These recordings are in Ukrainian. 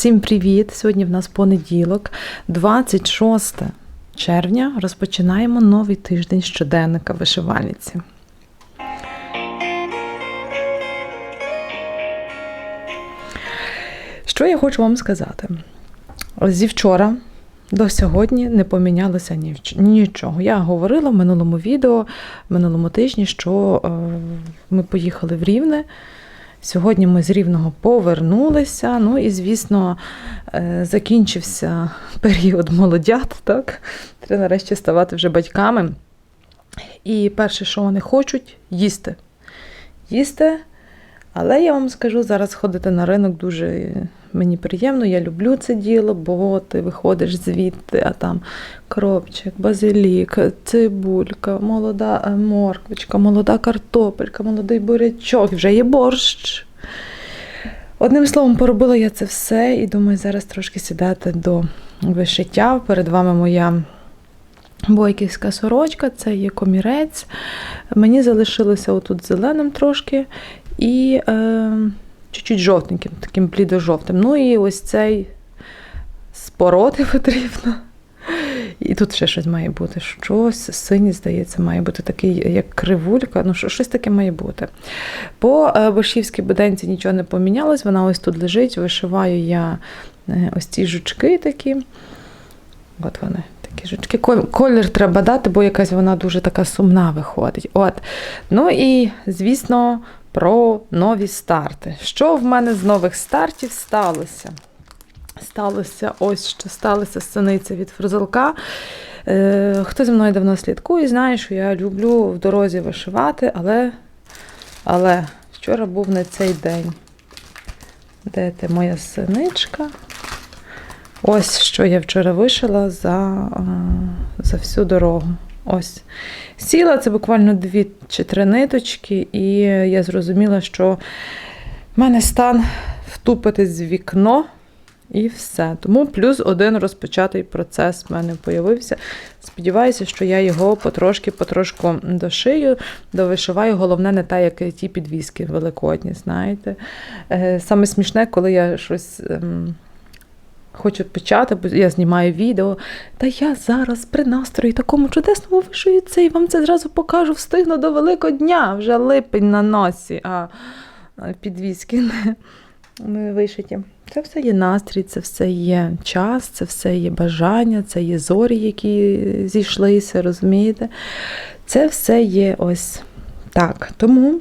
Всім привіт! Сьогодні в нас понеділок, 26 червня. Розпочинаємо новий тиждень щоденника вишивальниці. Що я хочу вам сказати? Зі вчора до сьогодні не помінялося нічого. Я говорила в минулому відео, в минулому тижні, що е, ми поїхали в Рівне. Сьогодні ми з Рівного повернулися. Ну і, звісно, е, закінчився період молодят, так? Треба нарешті ставати вже батьками. І перше, що вони хочуть, їсти. Їсти. Але я вам скажу, зараз ходити на ринок дуже мені приємно, я люблю це діло, бо ти виходиш звідти, а там кропчик, базилік, цибулька, молода е, морквочка, молода картопелька, молодий бурячок, вже є борщ. Одним словом, поробила я це все і думаю, зараз трошки сідати до вишиття. Перед вами моя бойківська сорочка, це є комірець. Мені залишилося отут зеленим трошки і е, чуть-чуть жовтеньким, таким блідо-жовтим. Ну і ось цей спороти потрібно. І тут ще щось має бути. Щось синій, здається, має бути такий, як кривулька. Ну, щось таке має бути. По е, Борщівській буденці нічого не помінялось. Вона ось тут лежить. Вишиваю я е, ось ці жучки такі. От вони, такі жучки. Колір треба дати, бо якась вона дуже така сумна виходить. От. Ну і, звісно, про нові старти. Що в мене з нових стартів сталося? Сталося ось що сталося синиця від фрузелка. Е, хто зі мною давно слідкує, знає, що я люблю в дорозі вишивати, але, але вчора був не цей день. Де ти моя синичка? Ось що я вчора вишила за, е, за всю дорогу. Ось. Сіла це буквально дві чи три ниточки, і я зрозуміла, що в мене стан втупитись в вікно і все. Тому плюс один розпочатий процес в мене появився. Сподіваюся, що я його потрошки-потрошку дошию, довишиваю. Головне, не так, як ті підвіски великодні, знаєте. Е, Саме смішне, коли я щось. Хочу почати, бо я знімаю відео. Та я зараз при настрої такому чудесному вишию це і вам це зразу покажу, встигну до Великодня, вже липень на носі, а підвіски не, не вишиті. Це все є настрій, це все є час, це все є бажання, це є зорі, які зійшлися, розумієте? Це все є ось так. Тому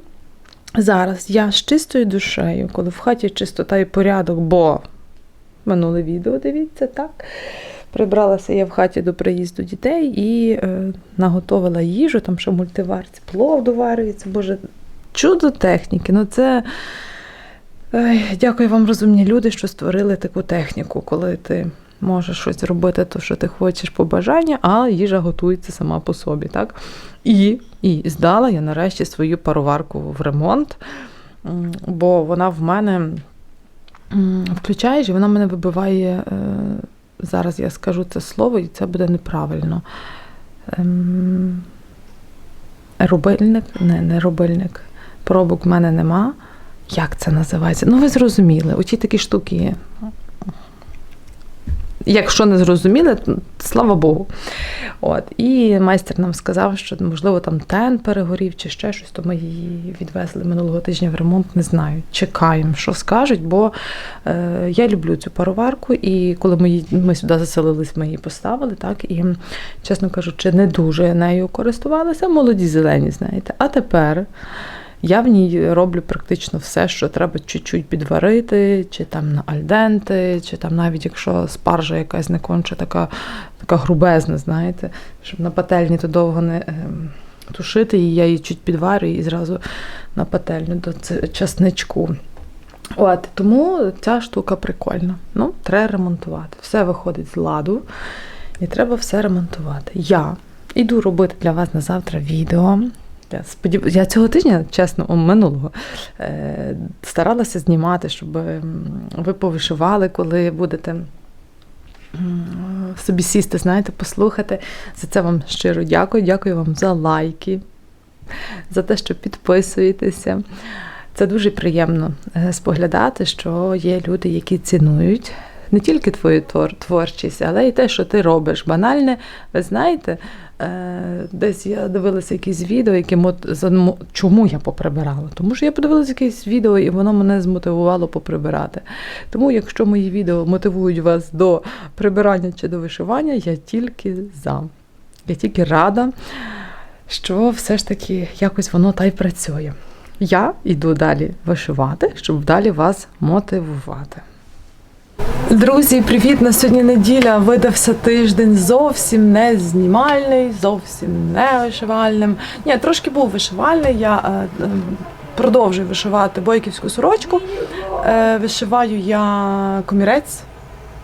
зараз я з чистою душею, коли в хаті чистота і порядок, бо минуле відео, дивіться, так. Прибралася я в хаті до приїзду дітей і е, наготовила їжу, там ще мультиварці плов доварюється. Боже, чудо техніки. Ну це Ой, дякую вам, розумні люди, що створили таку техніку, коли ти можеш щось робити, то що ти хочеш по бажанню, а їжа готується сама по собі. Так? І, і здала я нарешті свою пароварку в ремонт, бо вона в мене включаєш, і вона мене вибиває. е, Зараз я скажу це слово, і це буде неправильно. Ем, Рубильник? Не, не рубильник. Пробок в мене нема. Як це називається? Ну, ви зрозуміли, оті такі штуки є. Якщо не зрозуміли, слава Богу. От. І майстер нам сказав, що можливо там тен перегорів чи ще щось, то ми її відвезли минулого тижня в ремонт. Не знаю. Чекаємо, що скажуть, бо е, я люблю цю пароварку, і коли ми, ми сюди заселились, ми її поставили, так, і, чесно кажучи, не дуже нею користувалися, молоді зелені, знаєте. А тепер. Я в ній роблю практично все, що треба чуть-чуть підварити, чи там на альденти, чи там навіть якщо спаржа якась не конче, така, така грубезна, знаєте, щоб на пательні то довго не ем, тушити її, я її чуть підварюю і зразу на пательню до часничку. От, тому ця штука прикольна. Ну, треба ремонтувати. Все виходить з ладу, і треба все ремонтувати. Я іду робити для вас на завтра відео. Я сподів... Я цього тижня, чесно, минулого, е, старалася знімати, щоб ви повишивали, коли будете собі сісти, знаєте, послухати. За це вам щиро дякую. Дякую вам за лайки, за те, що підписуєтеся. Це дуже приємно е, споглядати, що є люди, які цінують не тільки твою твор- творчість, але й те, що ти робиш. Банальне, ви знаєте, е, десь я дивилася якісь відео, які мот- чому я поприбирала? Тому що я подивилася якесь відео, і воно мене змотивувало поприбирати. Тому, якщо мої відео мотивують вас до прибирання чи до вишивання, я тільки за. Я тільки рада, що все ж таки якось воно та й працює. Я йду далі вишивати, щоб далі вас мотивувати. Друзі, привіт! На сьогодні неділя видався тиждень зовсім не знімальний, зовсім не вишивальним. Ні, трошки був вишивальний. Я е, е, продовжую вишивати бойківську сорочку. Е, вишиваю я комірець.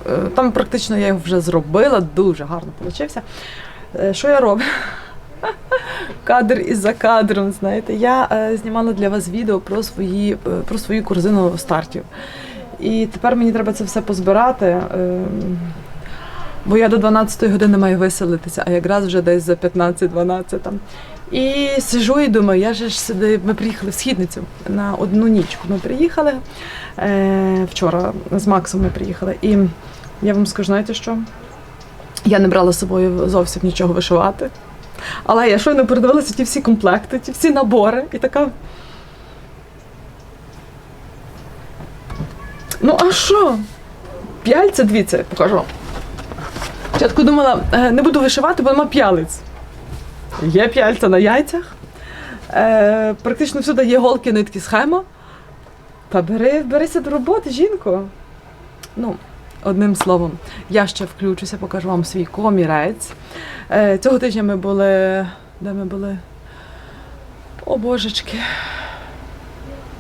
Е, там практично я його вже зробила, дуже гарно вийшло. Е, що я роблю? Кадр із за кадром, знаєте. Я е, знімала для вас відео про, свої, е, про свою корзину стартів. І тепер мені треба це все позбирати, е, бо я до 12-ї години маю виселитися, а якраз вже десь за 15-12 там. І сижу і думаю, я же ж сюди, ми приїхали в східницю на одну нічку. Ми приїхали е, вчора з Максом ми приїхали. І я вам скажу, знаєте що? Я не брала з собою зовсім нічого вишивати. Але я щойно передивилася ті всі комплекти, ті всі набори, і така. Ну, а що? П'яльця, я покажу. Спочатку думала, е, не буду вишивати, бо нема п'ялиць. Є п'яльця на яйцях. Е, практично всюди є голки, нитки, схема. Та бери, берися до роботи, жінко. Ну, одним словом, я ще включуся, покажу вам свій комірець. Е, цього тижня ми були. Де ми були? О, божечки.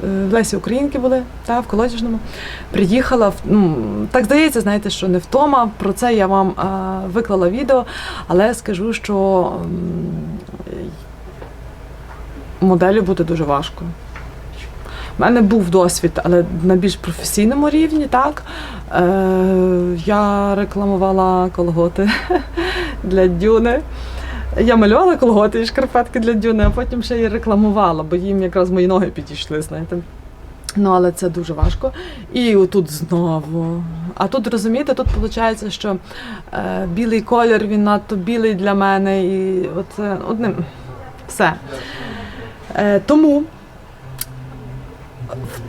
Е, В Лесі Українки були, та, в колодяжному. Приїхала. Ну, так здається, знаєте, що не втома. Про це я вам а, виклала відео, але скажу, що моделі буде дуже важко. У мене був досвід, але на більш професійному рівні, так. Е, я рекламувала колготи для дюни. Я малювала колготи і шкарпетки для дюни, а потім ще й рекламувала, бо їм якраз мої ноги підійшли, знаєте. Ну, але це дуже важко. І отут знову. А тут розумієте, тут виходить, що е, білий колір він надто білий для мене. І от е, одним все. Е, тому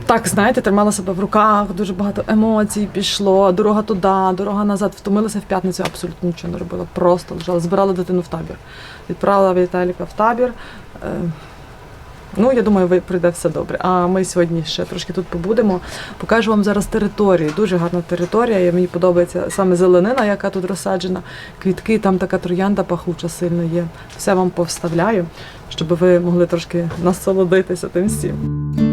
так, знаєте, тримала себе в руках, дуже багато емоцій пішло, дорога туди, дорога назад. Втомилася в п'ятницю, абсолютно нічого не робила. Просто лежала, збирала дитину в табір. Відправила Віталіка в табір. Е, Ну, я думаю, ви прийде все добре. А ми сьогодні ще трошки тут побудемо. Покажу вам зараз територію. Дуже гарна територія. І мені подобається саме зеленина, яка тут розсаджена. Квітки, там така троянда пахуча сильно є. Все вам повставляю, щоб ви могли трошки насолодитися тим всім.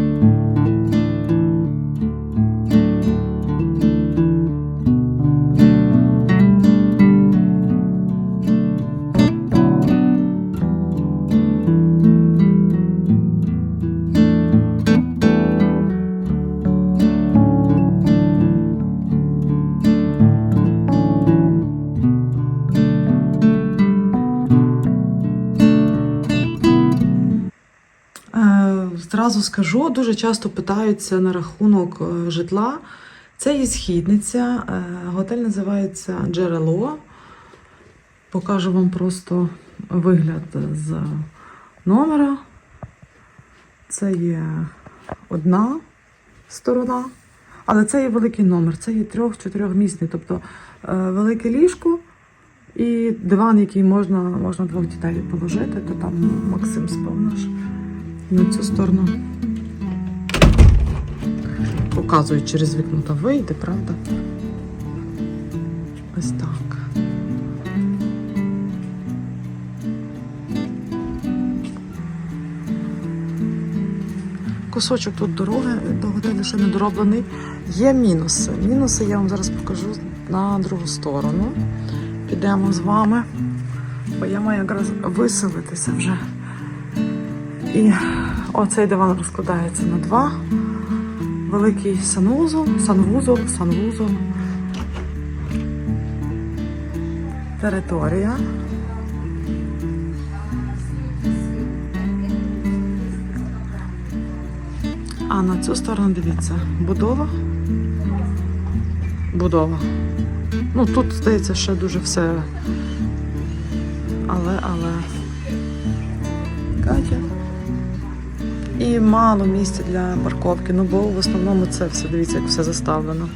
Зразу скажу, дуже часто питаються на рахунок е, житла. Це є східниця. е, Готель називається Джерело. Покажу вам просто вигляд з номера. Це є одна сторона, але це є великий номер. Це є трьох-чотирьохмісний, тобто е, велике ліжко і диван, який можна, можна двох дітей положити, то там Максим спав наш на цю сторону. Показую через вікно та вийде, правда? Ось так. Кусочок тут дороги до готелю ще не дороблений. Є мінуси. Мінуси я вам зараз покажу на другу сторону. Підемо з вами, бо я маю якраз виселитися вже. І оцей диван розкладається на два. Великий санвузол, санвузол, санвузол. Територія. А на цю сторону дивіться, будова. будова. Ну, тут, здається, ще дуже все. Але, але. І мало місця для парковки, ну бо в основному це все, дивіться, як все заставлено.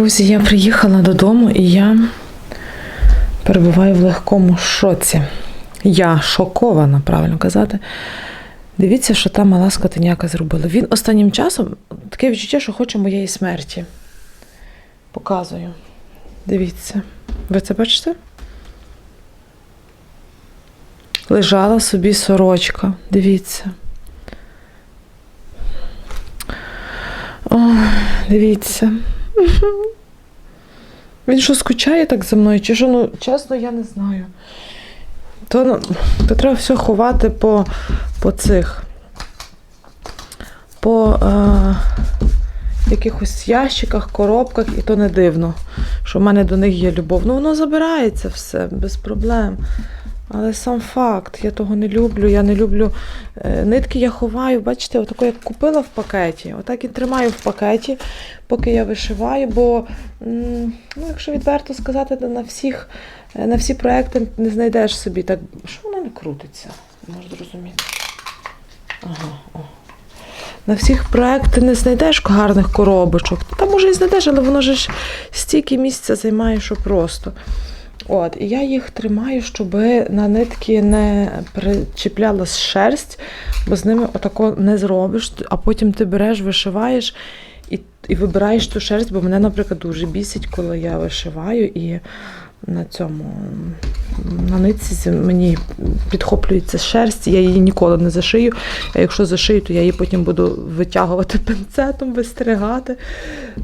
Друзі, я приїхала додому і я перебуваю в легкому шоці. Я шокована, правильно казати. Дивіться, що та мала скотиняка зробила. Він останнім часом таке відчуття, що хоче моєї смерті. Показую. Дивіться. Ви це бачите? Лежала собі сорочка. Дивіться. О, дивіться. Він що скучає так за мною? Чи що, ну, чесно, я не знаю. То, ну, то треба все ховати по, по цих. По е, якихось ящиках, коробках, і то не дивно, що в мене до них є любов. Ну, воно забирається все без проблем. Але сам факт, я того не люблю. Я не люблю е, нитки, я ховаю, бачите, отако як купила в пакеті, отак і тримаю в пакеті, поки я вишиваю, бо, ну, якщо відверто сказати, то на всіх, е, на всі проекти не знайдеш собі так. Що воно не крутиться? Можу зрозуміти. Ага. На всіх проекти не знайдеш гарних коробочок. Та може і знайдеш, але воно ж стільки місця займає, що просто. От, і я їх тримаю, щоб на нитки не причіплялась шерсть, бо з ними отако не зробиш, а потім ти береш, вишиваєш і, і вибираєш ту шерсть, бо мене, наприклад, дуже бісить, коли я вишиваю і на цьому на нитці мені підхоплюється шерсть, я її ніколи не зашию. А якщо зашию, то я її потім буду витягувати пинцетом, вистригати.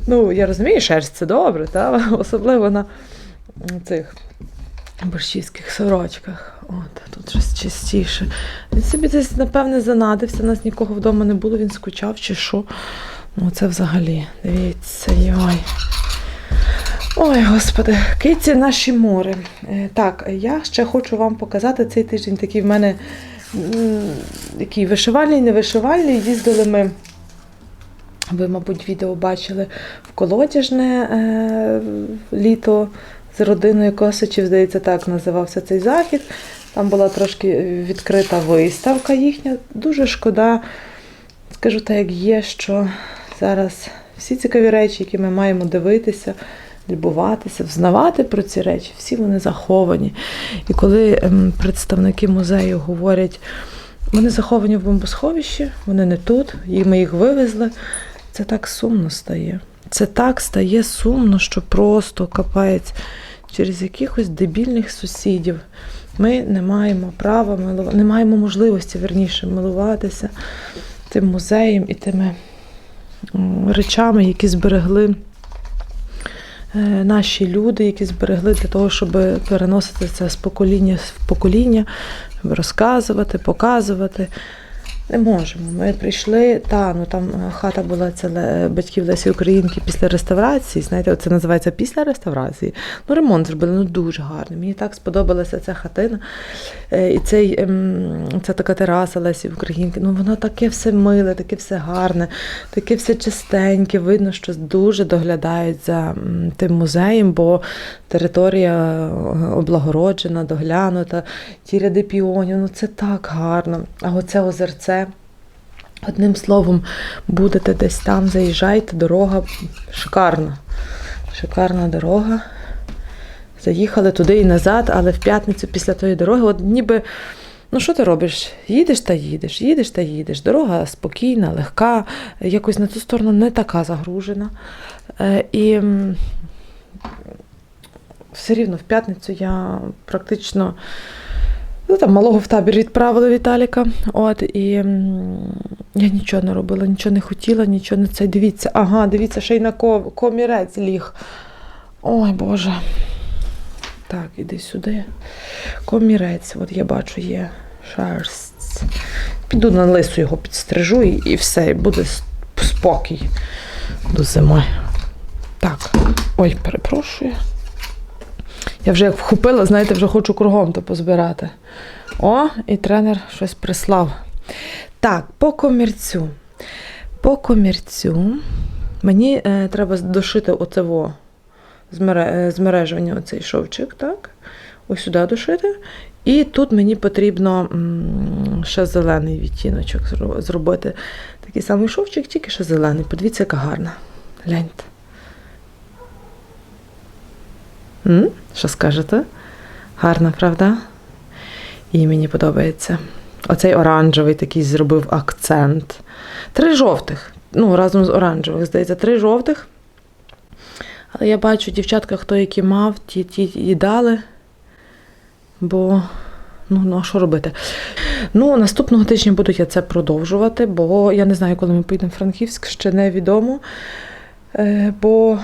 Ну, я розумію, шерсть це добре, та? особливо на цих борщівських сорочках. От, тут щось чистіше. Він собі десь, напевне, занадився, нас нікого вдома не було, він скучав чи що. Ну, це взагалі. Дивіться, йой. Ой, господи, киці наші море. Так, я ще хочу вам показати цей тиждень такий в мене м, який вишивальний, не вишивальний. Їздили ми. Ви, мабуть, відео бачили в колодяжне е, літо з родиною Косичів, здається, так називався цей захід. Там була трошки відкрита виставка їхня. Дуже шкода, скажу так, як є, що зараз всі цікаві речі, які ми маємо дивитися, любуватися, взнавати про ці речі, всі вони заховані. І коли ем, представники музею говорять, вони заховані в бомбосховищі, вони не тут, і ми їх вивезли, це так сумно стає. Це так стає сумно, що просто капець через якихось дебільних сусідів. Ми не маємо права милувати, не маємо можливості верніше милуватися тим музеєм і тими речами, які зберегли е, наші люди, які зберегли для того, щоб переносити це з покоління в покоління, розказувати, показувати. Не можемо. Ми прийшли, та ну там хата була це батьків Лесі Українки після реставрації. Знаєте, це називається після реставрації. Ну, ремонт зробили ну дуже гарний. Мені так сподобалася ця хатина. Е, І цей, ем, ця така тераса Лесі Українки. Ну воно таке все миле, таке все гарне, таке все чистеньке. Видно, що дуже доглядають за тим музеєм, бо територія е, облагороджена, доглянута, ті ряди піонів. Ну це так гарно. А оце озерце. Одним словом, будете десь там, заїжджайте, дорога шикарна. Шикарна дорога. Заїхали туди і назад, але в п'ятницю після тої дороги, от ніби Ну, що ти робиш? Їдеш та їдеш, їдеш та їдеш. Дорога спокійна, легка, якось на цю сторону не така загружена. Е, І все рівно в п'ятницю я практично ну, там, малого в табір відправила Віталіка. От, і я нічого не робила, нічого не хотіла, нічого не це. Дивіться, ага, дивіться, ще й на ко- комірець ліг. Ой, Боже. Так, іди сюди. Комірець, от я бачу, є шерсть. Піду на лису його підстрижу і, і все, і буде спокій до зими. Так, ой, перепрошую. Я вже як вхопила, знаєте, вже хочу кругом то позбирати. О, і тренер щось прислав. Так, по комірцю. По комірцю мені е, треба дошити оцево змере- е, оцей шовчик, так? Ось сюди дошити. І тут мені потрібно ще зелений відтіночок зробити. Такий самий шовчик, тільки ще зелений. Подивіться, яка гарна. Гляньте. Що скажете? Гарна, правда? І мені подобається. Оцей оранжевий такий зробив акцент. Три жовтих. Ну, разом з оранжевих, здається, три жовтих. Але я бачу, дівчатка, хто які мав, ті, ті і дали. Бо, ну, ну а що робити? Ну, наступного тижня буду я це продовжувати, бо я не знаю, коли ми поїдемо в Франківськ, ще невідомо. Е, бо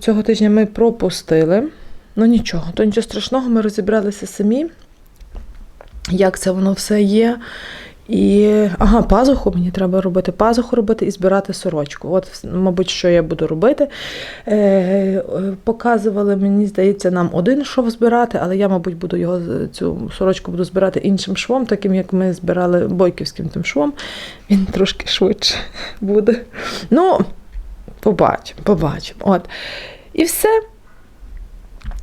цього тижня ми пропустили. Ну нічого, то нічого страшного, ми розібралися самі, як це воно все є. І, ага, пазуху мені треба робити, пазуху робити і збирати сорочку. От, мабуть, що я буду робити. Е, е, показували, мені здається, нам один шов збирати, але я, мабуть, буду його з- цю сорочку буду збирати іншим швом, таким як ми збирали бойківським тим швом. Він трошки швидше буде. Ну, побачимо, побачимо. От. І все.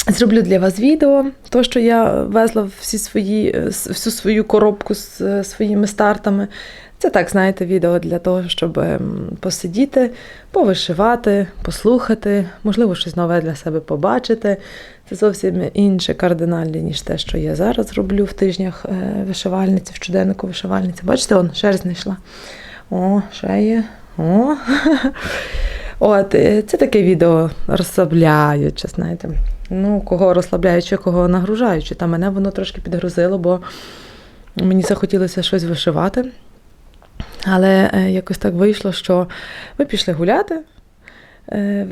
Зроблю для вас відео, то, що я везла всі свої, е, всю свою коробку з е, своїми стартами. Це так, знаєте, відео для того, щоб ем, посидіти, повишивати, послухати, можливо, щось нове для себе побачити. Це зовсім інше кардинальне, ніж те, що я зараз роблю в тижнях е, вишивальниці, в щоденнику вишивальниці. Бачите, он шерсть знайшла. О, ще є. О. От, е, це таке відео розслабляюче, знаєте. Ну, кого розслабляюче, кого нагружаюче. Та мене воно трошки підгрузило, бо мені захотілося щось вишивати. Але е, якось так вийшло, що ми пішли гуляти. Е,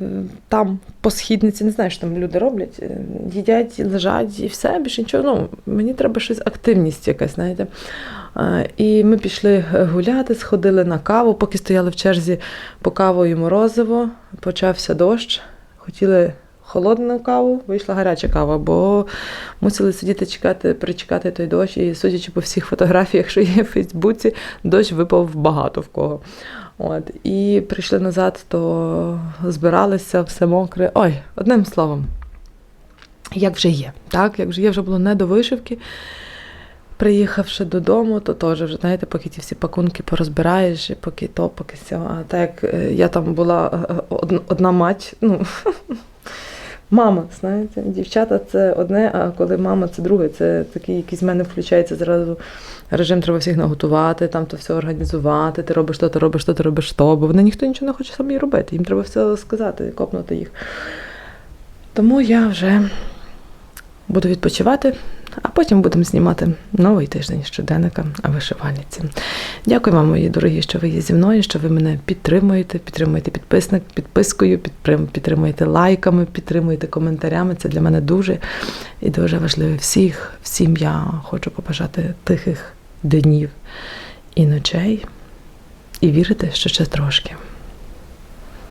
Там по східниці, не знаю, що там люди роблять, е, їдять, лежать і все, більше нічого. Ну, мені треба щось активність якась, знаєте. І ми пішли гуляти, сходили на каву, поки стояли в черзі по каву і морозиво, почався дощ. Хотіли холодну каву, вийшла гаряча кава, бо мусили сидіти чекати, перечекати той дощ. І судячи по всіх фотографіях, що є в Фейсбуці, дощ випав багато в кого. От. І прийшли назад, то збиралися, все мокре. Ой, одним словом, як вже є. Так, як вже є, вже було не до вишивки. Приїхавши додому, то теж вже, знаєте, поки ті всі пакунки порозбираєш, і поки то, поки сього. А так як е, я там була е, одна, одна мать, ну, мама, знаєте, дівчата це одне, а коли мама це друге, це такий якийсь в мене включається зразу. Режим, треба всіх наготувати, там то все організувати, ти робиш то, ти робиш то, ти робиш то, бо вони ніхто нічого не хоче самі робити, їм треба все сказати, копнути їх. Тому я вже буду відпочивати, а потім будемо знімати новий тиждень щоденника вишивальниці. Дякую вам, мої дорогі, що ви є зі мною, що ви мене підтримуєте, підтримуєте підписник, підпискою, підтрим- підтримуєте лайками, підтримуєте коментарями. Це для мене дуже і дуже важливо. Всіх, всім я хочу побажати тихих днів і ночей, і вірити, що ще трошки.